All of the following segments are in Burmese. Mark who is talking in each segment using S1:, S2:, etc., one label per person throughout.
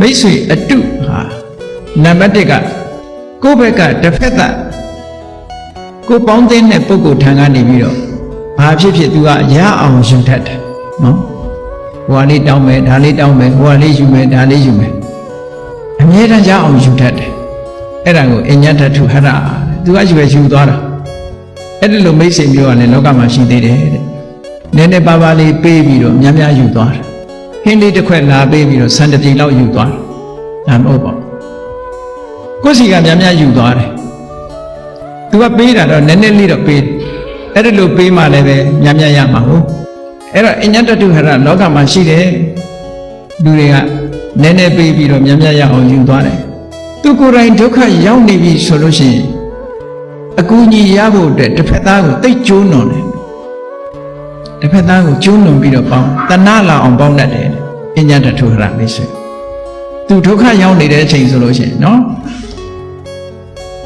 S1: မိတ်ဆွေအတုဟာနံပါတ်1ကကိုယ့်ဘက်ကတစ်ဖက်သက်ကိုယ်ပေါင်းတဲ့ပုဂ္ဂိုလ်ထံကနေပြီးတော့ဘာဖြစ်ဖြစ်သူကရအောင်ယူတတ်တယ်နော်ဟိုကလေးတောင်းမယ်ဒါလေးတောင်းမယ်ဟိုကလေးယူမယ်ဒါလေးယူမယ်အမြဲတမ်းရအောင်ယူတတ်တယ်အဲ့ဒါကိုအညတထုဟရသူကယူပဲယူသွားတာအဲ့ဒီလိုမိတ်ဆွေမျိုးကလည်းလောကမှာရှိသေးတယ်တဲ့နည်းနည်းပါးပါးလေးပေးပြီးတော့များများယူသွားတယ် ဟင်းလေးတစ်ခွက်လာပေးပြီးတော့ဆန်တစ်ပြေလောက်ယူသွားတယ်ဒါမဟုတ်ပါဘူးကိုယ်စီကများများယူသွားတယ်သူကပေးတာတော့နည်းနည်းလေးတော့ပေးအဲ့ဒီလိုပေးမှလည်းပဲများများရမှာဟုတ်အဲ့တော့အညတတုဟရလောကမှာရှိတယ်လူတွေကနည်းနည်းပေးပြီးတော့များများရအောင်ယူသွားတယ်သူကိုယ်တိုင်ဒုက္ခရောက်နေပြီဆိုလို့ရှိရင်အကူအညီရဖို့အတွက်တစ်ဖက်သားကိုတိတ်ကျိုးနွန်တယ် တစ်ဖက်သားကိုကျိုးနွန်ပြီးတော့ပေါင်းတဏှလာအောင်ပေါင်းတတ်တယ်အညတတုဟရမိတ်ဆွေသူဒုက္ခရောက်နေတဲ့အချိန်ဆိုလို့ရှိရင်နော်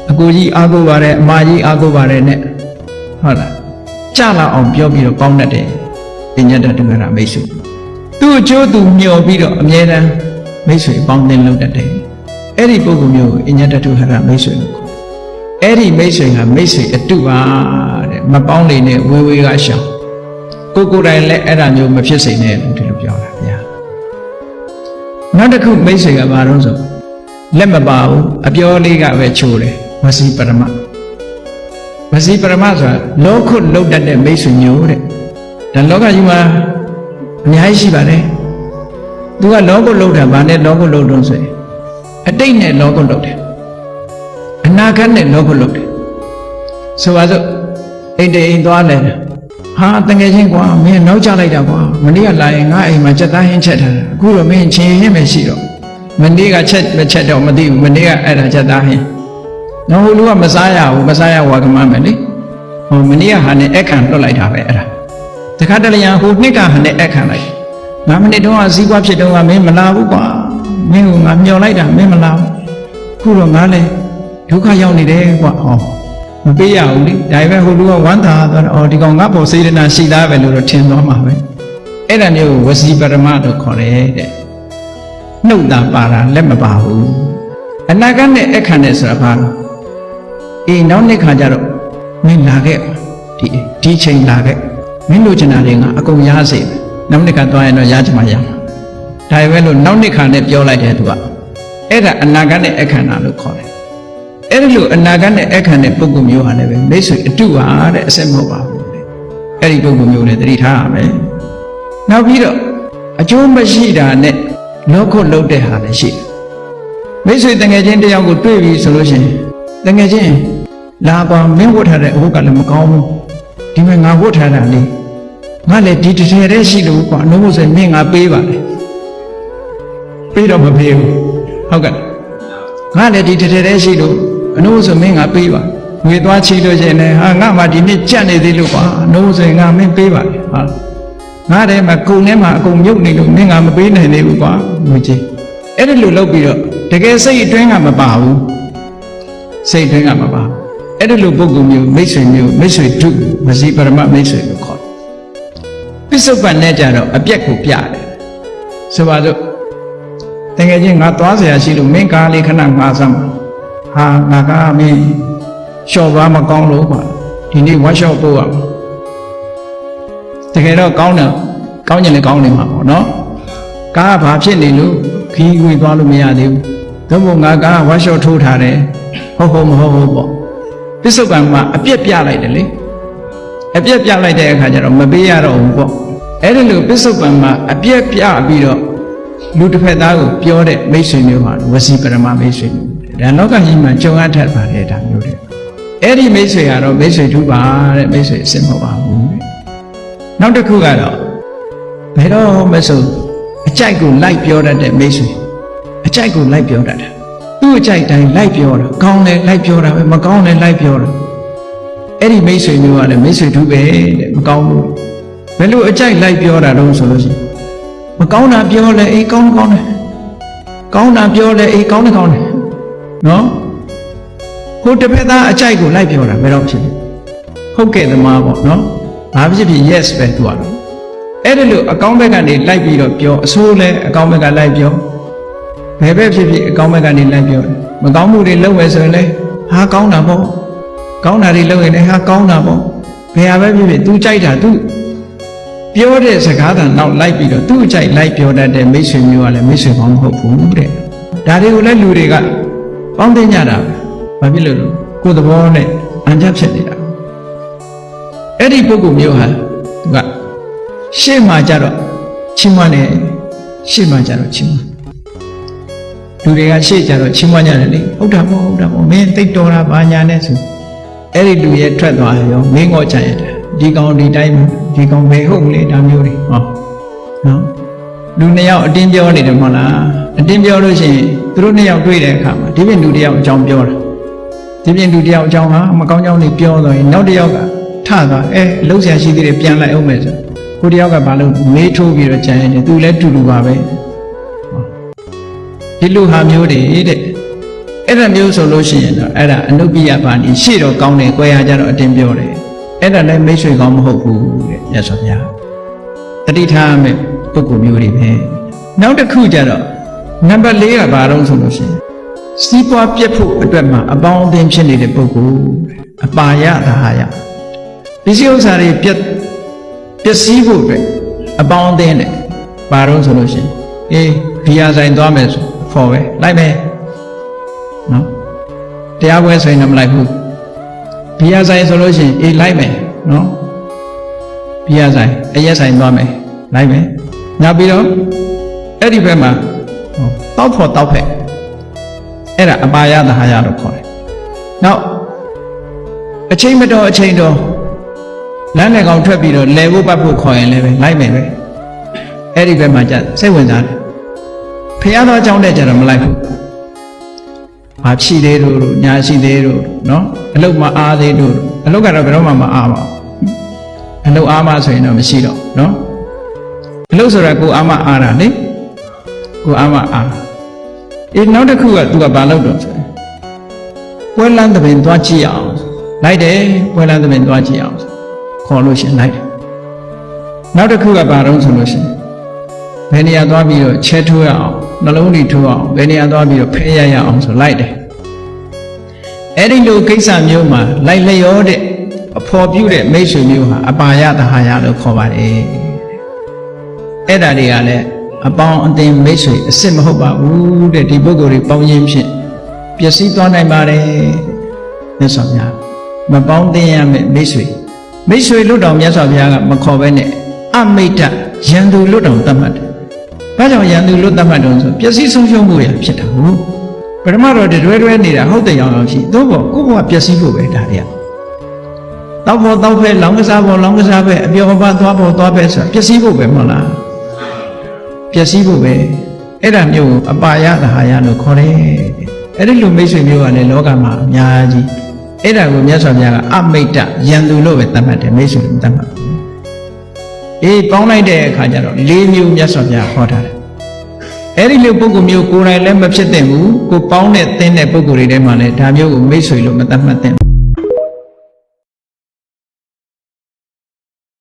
S1: အကူကြီးအားကိုးပါတယ်အမကြီးအားကိုးပါတယ်နဲ့ဟုတ်လားကြလာအောင်ပြောပြီးတော့ပေါင်းတတ်တယ်ပညာတတ်တူရမိတ်ဆွေသူ့အကျိုးသူမျှော်ပြီးတော့အမြဲတမ်းမိတ်ဆွေပေါင်းသင်းလုပ်တတ်တယ်အဲ့ဒီပုဂ္ဂိုလ်မျိုးကိုအညာတတ်တူရမိတ်ဆွေလို့ခေါ်အဲ့ဒီမိတ်ဆွေကမိတ်ဆွေအတုပါတဲ့မပေါင်းနေနဲ့ဝေဝေကရှောင် ကိုကိုယ်တိုင်လည်းအဲ့ဒါမျိုးမဖြစ်စေနဲ့လို့ဒီလိုပြောတာဗျာနောက်တစ်ခုမိတ်ဆွေကဘာလို့ဆိုလက်မပါဘူးအပြောလေးကပဲချိုးတယ်ဝစီပရမဝစီပရမဆိုတာလောကုလုတ်တတ်တဲ့မိတ်ဆွေမျိုးတဲ့ဒါလောကကြီးမှာအများကြီးရှိပါတယ်သူကလောကုလုတ်တာဗာနဲ့လောကုလုတ်တော့ဆိုရင်အတိတ်နဲ့လောကုလုတ်တယ်အနာဂတ်နဲ့လောကုလုတ်တယ်ဆိုပါစို့အိတ်တိမ်သွားလဲ ဟာတငယ်ချင်းကွာမင်းနောက်ကျလိုက်တာကွာမနေ့ကလာရင်ငါအိမ်မှာစက်သားဟင်းချက်ထားတာအခုတော့မင်းချင်းဟင်းပဲရှိတော့မနေ့ကချက်မချက်တော့မသိဘူးမနေ့ကအဲ့ဒါစက်သားဟင်းနော်ဟိုလူကမစားရဘူးမစားရဝါကမမယ်လေဟိုမနေ့ကဟာနဲ့အခန့်လွတ်လိုက်တာပဲအဲ့ဒါတခါတလေရဟိုနှစ်ကဟာနဲ့အခန့်လိုက်ငါမနေ့တုန်းကစည်းကွာဖြစ်တုန်းကမင်းမလာဘူးကွာမင်းကငါမျောလိုက်တာမင်းမလာဘူးခုတော့ငါလည်းဒုက္ခရောက်နေတယ်ကွာဟော မပေးရဘူးလေဒါပေမဲ့ဟိုလူကဝမ်းသာသွားတော့အော်ဒီကောင်ငါ့ပေါ်စေတနာရှိသားပဲလို့တော့ထင်သွားမှာပဲအဲ့ဒါမျိုးဝစီပရမလို့ခေါ်တယ်တဲ့နှုတ်တာပါတာလက်မပါဘူးအနာဂတ်နဲ့အခန့်နဲ့ဆိုတာဘာလဲအေးနောက်နှစ်ခါကျတော့မင်းလာခဲ့ဒီဒီချိန်လာခဲ့မင်းတို့ချင်တာတွေငါအကုန်ရစေမယ်နောက်နှစ်ခါသွားရင်တော့ရချင်မှရမှာဒါပဲလို့နောက်နှစ်ခါနဲ့ပြောလိုက်တယ်သူကအဲ့ဒါအနာဂတ်နဲ့အခန့်တာလို့ခေါ်တယ် အဲ့ဒီလိုအနာဂတ်နဲ့အခန့်တဲ့ပုဂ္ဂိုလ်မျိုးဟာလည်းပဲမိတ်ဆွေအတုပါတဲ့အဆက်မဟုတ်ပါဘူးတဲ့အဲ့ဒီပုဂ္ဂိုလ်မျိုးလည်းသတိထားရမယ်နောက်ပြီးတော့အကျိုးမရှိတာနဲ့လောကုတ်လုတ်တဲ့ဟာလည်းရှိတယ်မိတ်ဆွေတငယ်ချင်းတယောက်ကိုတွေ့ပြီဆိုလို့ရှိရင်တငယ်ချင်းလာပါမင်းဝတ်ထားတဲ့အဟုတ်ကလည်းမကောင်းဘူးဒီမဲ့ငါဝတ်ထားတာလေငါလည်းဒီတစ်ထည်တည်းရှိလို့ကွာနှုတ်ဆိုရင်မင်းငါပေးပါလေပေးတော့မပေးဘူးဟုတ်ကဲ့ငါလည်းဒီတစ်ထည်တည်းရှိလို့ အနှုတ်ဆိုမင်းငါပေးပါငွေသွားချီလို့ရှိရင်လည်းဟာငါမှဒီနေ့ကြက်နေသေးလို့ကွာနှုတ်ဆိုရင်ငါမင်းပေးပါလေဟာငါတည်းမှာကုံထဲမှာအကုန်မြုပ်နေလို့မင်းငါမပေးနိုင်သေးဘူးကွာငွေကြီးအဲ့ဒီလိုလုပ်ပြီးတော့တကယ်စိတ်အတွင်းကမပါဘူးစိတ်အတွင်းကမပါဘူးအဲ့ဒီလိုပုဂ္ဂိုလ်မျိုးမိတ်ဆွေမျိုးမိတ်ဆွေတုမစီပရမမိတ်ဆွေလို့ခေါ်တယ်ပစ္စုပန်နဲ့ကြတော့အပြက်ကိုပြတယ်ဆိုပါစို့တကယ်ချင်းငါသွားเสียရှိလို့မင်းကားလေးခဏငါစမ်း ဟာငါကမင်းလျှော့ပါမကောင်းလို့ကွာဒီနေ့ဝါရှော့ပို့ရမှာတကယ်တော့ကောင်းတယ်ကောင်းကျင်လည်းကောင်းနေမှာပေါ့နော်ကားကဘာဖြစ်နေလို့ခီးခွေသွားလို့မရသေးဘူးသို့မဟုတ်ငါကားဝါရှော့ထိုးထားတယ်ဟုတ်ဟုတ်မဟုတ်ဟုတ်ပေါ့ပစ္စုပန်မှာအပြက်ပြလိုက်တယ်လေအပြက်ပြလိုက်တဲ့အခါကျတော့မပေးရတော့ဘူးပေါ့အဲ့ဒီလိုပစ္စုပန်မှာအပြက်ပြပြီးတော့လူတစ်ဖက်သားကိုပြောတဲ့မိတ်ဆွေမျိုးဟာဝစီပရမမိတ်ဆွေမျိုး ဒါလောကကြီးမှာကြုံရတတ်ပါတယ်ဒါမျိုးတွေအဲ့ဒီမိတ်ဆွေကတော့မိတ်ဆွေထူပါတဲ့မိတ်ဆွေအစ်မဟုတ်ပါဘူးတဲ့နောက်တစ်ခုကတော့ဘယ်တော့မဆိုအကြိုက်ကိုလိုက်ပြောတတ်တဲ့မိတ်ဆွေအကြိုက်ကိုလိုက်ပြောတတ်တယ်သူ့အကြိုက်တိုင်းလိုက်ပြောတာကောင်းတယ်လိုက်ပြောတာပဲမကောင်းတယ်လိုက်ပြောတာအဲ့ဒီမိတ်ဆွေမျိုးကလည်းမိတ်ဆွေထူပဲတဲ့မကောင်းဘူးဘယ်လိုအကြိုက်လိုက်ပြောတာတော့ဆိုလို့ရှိရင်မကောင်းတာပြောလဲအေးကောင်းကောင်းတယ်ကောင်းတာပြောလဲအေးကောင်းတယ်ကောင်းတယ် နော်ဟိုတစ်ဖက်သားအကြိုက်ကိုလိုက်ပြောတာဘယ်တော့ဖြစ်လဲဟုတ်ကဲ့သမားပေါ့နော်ဘာဖြစ်ဖြစ် yes ပဲသူကတော့အဲ့ဒါလို့အကောင်းဘက်ကနေလိုက်ပြီးတော့ပြောအဆိုးလဲအကောင်းဘက်ကလိုက်ပြောဘယ်ဘက်ဖြစ်ဖြစ်အကောင်းဘက်ကနေလိုက်ပြောတယ်မကောင်းမှုတွေလုပ်မယ်ဆိုရင်လည်းဟာကောင်းတာပေါ့ကောင်းတာတွေလုပ်ရင်လည်းဟာကောင်းတာပေါ့ဘယ်ဟာပဲဖြစ်ဖြစ် तू ကြိုက်တာ तू ပြောတဲ့စကားတန်နောက်လိုက်ပြီးတော့သူ့အကြိုက်လိုက်ပြောတတ်တဲ့မိတ်ဆွေမျိုးကလည်းမိတ်ဆွေကောင်းမဟုတ်ဘူးတဲ့ဒါတွေကိုလည်းလူတွေက ပေါင်းသိကြတာပဲဘာဖြစ်လို့လဲကိုယ်သဘောနဲ့အန်ကြဖြစ်နေတာအဲ့ဒီပုဂ္ဂိုလ်မျိုးဟာသူကရှေ့မှာကြတော့ချီးမွမ်းတယ်ရှေ့မှာကြတော့ချီးမွမ်းလူတွေကရှေ့ကြတော့ချီးမွမ်းကြတယ်လေဟုတ်တာပေါ့ဟုတ်တာပေါ့မင်းသိတော်တာဘာညာနဲ့ဆိုအဲ့ဒီလူရဲ့ထွက်သွားရောမင်းငေါ့ချရတယ်ဒီကောင်ဒီတိုင်းဒီကောင်ဘယ်ဟုတ်မလဲဒါမျိုးတွေဟောနော် လူနှစ်ယောက်အတင်းပြောနေတယ်မဟုတ်လားအတင်းပြောလို့ရှိရင်သူတို့နှစ်ယောက်တွေ့တဲ့အခါမှာဒီပြင်လူတစ်ယောက်အကြောင်းပြောတာဒီပြင်လူတစ်ယောက်အကြောင်းဟာမကောင်းကြောင်းတွေပြောတော့ရင်နောက်တစ်ယောက်ကထသွားအဲလှုပ်ရှားရှိသေးတယ်ပြန်လိုက်အောင်မယ်ဆိုကိုတစ်ယောက်ကဘာလို့မေးထိုးပြီးတော့ကြံရင်သူလည်းတူတူပါပဲဒီလူဟာမျိုးတွေတဲ့အဲ့ဒါမျိုးဆိုလို့ရှိရင်တော့အဲ့ဒါအနုပ္ပိယပါဏိရှေ့တော့ကောင်းတယ်၊ကြွယ်ရကြတော့အတင်းပြောတယ်အဲ့ဒါလည်းမိတ်ဆွေကောင်းမဟုတ်ဘူးတဲ့မြတ်စွာဘုရားတတိထားမဲ့ ပုဂ္ဂိုလ်မျိုးတွေပဲနောက်တစ်ခုကျတော့နံပါတ်၄ကဘာတော့ဆိုလို့ရှိရင်စီးပွားပြက်ဖို့အတွက်မှာအပေါင်းအသင်းဖြစ်နေတဲ့ပုဂ္ဂိုလ်အပါယသဟာယပစ္စည်းဥစ္စာတွေပြက်ပျက်စီးဖို့အတွက်အပေါင်းအသင်းနဲ့ဘာတော့ဆိုလို့ရှိရင်အေးဘီယာဆိုင်သွားမယ်ဆိုဖော်ပဲလိုက်မယ်နော်တရားပွဲဆိုရင်တော့မလိုက်ဘူးဘီယာဆိုင်ဆိုလို့ရှိရင်အေးလိုက်မယ်နော်ဘီယာဆိုင်အရက်ဆိုင်သွားမယ်လိုက်မယ် နောက်ပြီးတော့အဲ့ဒီဘက်မှာဟောတောက်ဖို့တောက်ဖက်အဲ့ဒါအပါယသဟာယလို့ခေါ်တယ်နောက်အချိန်မတော်အချိန်တော်လမ်းလေကောင်ထွက်ပြီးတော့လဲဖို့ပတ်ဖို့ခေါ်ရင်လည်းပဲလိုက်မယ်ပဲအဲ့ဒီဘက်မှာじゃစိတ်ဝင်စားတယ်ဖះသောအကြောင်းတဲ့ကြတော့မလိုက်ဘူးဘာဖြီသေးတို့ညာရှိသေးတို့နော်အလုတ်မအားသေးတို့အလုတ်ကတော့ဘယ်တော့မှမအားပါဘူးအလုတ်အားမဆိုရင်တော့မရှိတော့နော် အလုတ်ဆိုတာကိုအားမအားတာလေကိုအားမအားအေးနောက်တစ်ခုကသူကဘာလုပ်တော့ဆိုရင်ပွဲလန်းသဘင်သွားကြည့်အောင်လိုက်တယ်ပွဲလန်းသဘင်သွားကြည့်အောင်ခေါ်လို့ရှရင်လိုက်တယ်နောက်တစ်ခုကဘာတော့ဆိုလို့ရှရင်ဘယ်နေရာသွားပြီးတော့ချဲထိုးရအောင်နှလုံးတွေထိုးအောင်ဘယ်နေရာသွားပြီးတော့ဖဲရရအောင်ဆိုလိုက်တယ်အဲ့ဒီလိုကိစ္စမျိုးမှာလိုက်လျောတဲ့အဖော်ပြုတဲ့မိတ်ဆွေမျိုးဟာအပါယတဟာယလို့ခေါ်ပါတယ် အဲ့ဒါတွေကလည်းအပေါင်းအသင်းမိတ်ဆွေအစ်စ်မဟုတ်ပါဘူးတဲ့ဒီပုဂ္ဂိုလ်တွေပေါင်းရင်းဖြင့်ပျက်စီးသွားနိုင်ပါတယ်မြတ်စွာဘုရားမပေါင်းသင်းရမယ့်မိတ်ဆွေမိတ်ဆွေလွတ်တော်မြတ်စွာဘုရားကမခေါ်ဘဲနဲ့အမိတ်တရန်သူလွတ်တော်သတ်မှတ်တယ်ဘာကြောင့်ရန်သူလွတ်သတ်မှတ်တော့ဆိုပျက်စီးဆုံးရှုံးမှုရဖြစ်တာဟုတ်ပထမတော့တွဲတွဲနေတာဟုတ်တယ်အောင်အောင်ရှိသို့ပေါ့ကိုယ့်ဘဝပျက်စီးဖို့ပဲဒါတွေကတောက်ဖို့တောက်ဖဲလောင်းကစားဖို့လောင်းကစားဖဲအပြောအပသွားဖို့သွားဖဲဆိုတာပျက်စီးဖို့ပဲမဟုတ်လား ပျက်စီးဖို့ပဲအဲ့ဒါမျိုးကိုအပါယသဟာယလို့ခေါ်တယ်အဲ့ဒီလိုမိတ်ဆွေမျိုးကလည်းလောကမှာအများကြီးအဲ့ဒါကိုမြတ်စွာဘုရားကအမိတ်တယံသူလို့ပဲသတ်မှတ်တယ်မိတ်ဆွေလို့သတ်မှတ်ဘူးအေးပေါင်းလိုက်တဲ့အခါကျတော့၄မျိုးမြတ်စွာဘုရားဟောထားတယ်အဲ့ဒီလိုပုဂ္ဂိုလ်မျိုးကိုယ်တိုင်လည်းမဖြစ်သင့်ဘူးကိုပေါင်းတဲ့သင်တဲ့ပုဂ္ဂိုလ်တွေထဲမှာလည်းဒါမျိုးကိုမိတ်ဆွေလို့မသတ်မှတ်သင့်